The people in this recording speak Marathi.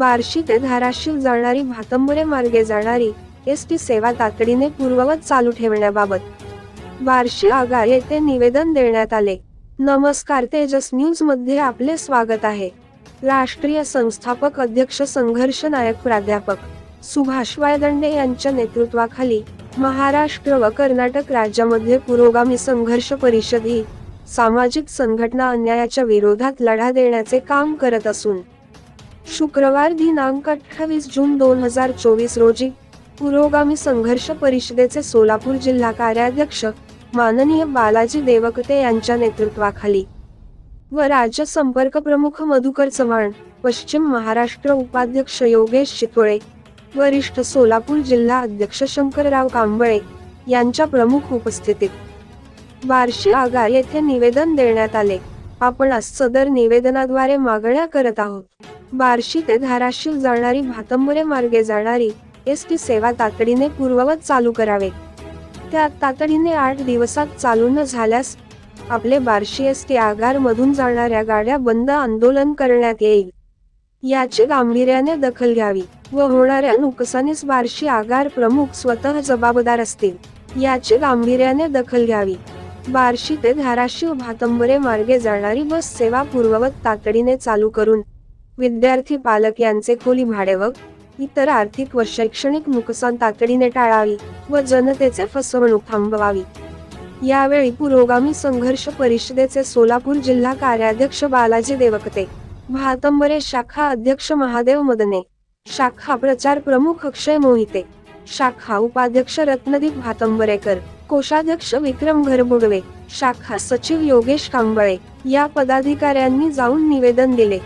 बार्शी ते धाराशिव जाणारी भातंबुरे मार्गे जाणारी एस टी सेवा तातडीने पूर्ववत चालू ठेवण्याबाबत बार्शी आगार येथे निवेदन देण्यात आले. नमस्कार तेजस न्यूजमध्ये आपले स्वागत आहे. राष्ट्रीय संस्थापक अध्यक्ष संघर्ष नायक प्राध्यापक सुभाष वायदंडे यांच्या नेतृत्वाखाली महाराष्ट्र व कर्नाटक राज्यामध्ये पुरोगामी संघर्ष परिषद ही सामाजिक संघटना अन्यायाच्या विरोधात लढा देण्याचे काम करत असून शुक्रवार दिनांक अठ्ठावीस जून दोन हजार चोवीस रोजी पुरोगामी संघर्ष परिषदेचे सोलापूर जिल्हा कार्याध्यक्ष माननीय बालाजी देवकते यांच्या नेतृत्वाखाली व राज्य संपर्क प्रमुख मधुकर चव्हाण पश्चिम महाराष्ट्र उपाध्यक्ष योगेश चितोळे वरिष्ठ सोलापूर जिल्हा अध्यक्ष शंकरराव कांबळे यांच्या प्रमुख उपस्थितीत. बार्शी आगार येथे निवेदन देण्यात आले. आपण आज सदर निवेदनाद्वारे मागण्या करत आहोत. बार्शी ते धाराशिव जाणारी भातंबरे मार्गे जाणारी एस टी सेवा तातडीने पूर्ववत चालू करावे. त्या तातडीने आठ दिवसात चालू न झाल्यास आपले बार्शी एस टी आगार मधून जाणाऱ्या गाड्या बंद आंदोलन करण्यात येईल. याची गांभीर्याने दखल घ्यावी व होणाऱ्या नुकसानीस बार्शी आगार प्रमुख स्वतः जबाबदार असतील याची गांभीर्याने दखल घ्यावी. बार्शी ते धाराशिव भातंबरे मार्गे जाणारी बस सेवा पूर्ववत तातडीने चालू करून विद्यार्थी पालक यांचे खोली भाडे व इतर आर्थिक व शैक्षणिक नुकसान तातडीने टाळावी व जनतेचे फसवणूक थांबवावी. यावेळी पुरोगामी संघर्ष परिषदेचे सोलापूर जिल्हा कार्याध्यक्ष बालाजी देवकते भातंबरे शाखा अध्यक्ष महादेव मदने शाखा प्रचार प्रमुख अक्षय मोहिते शाखा उपाध्यक्ष रत्नदीप भातंबरेकर कोषाध्यक्ष विक्रम घरबुडवे शाखा सचिव योगेश कांबळे या पदाधिकाऱ्यांनी जाऊन निवेदन दिले.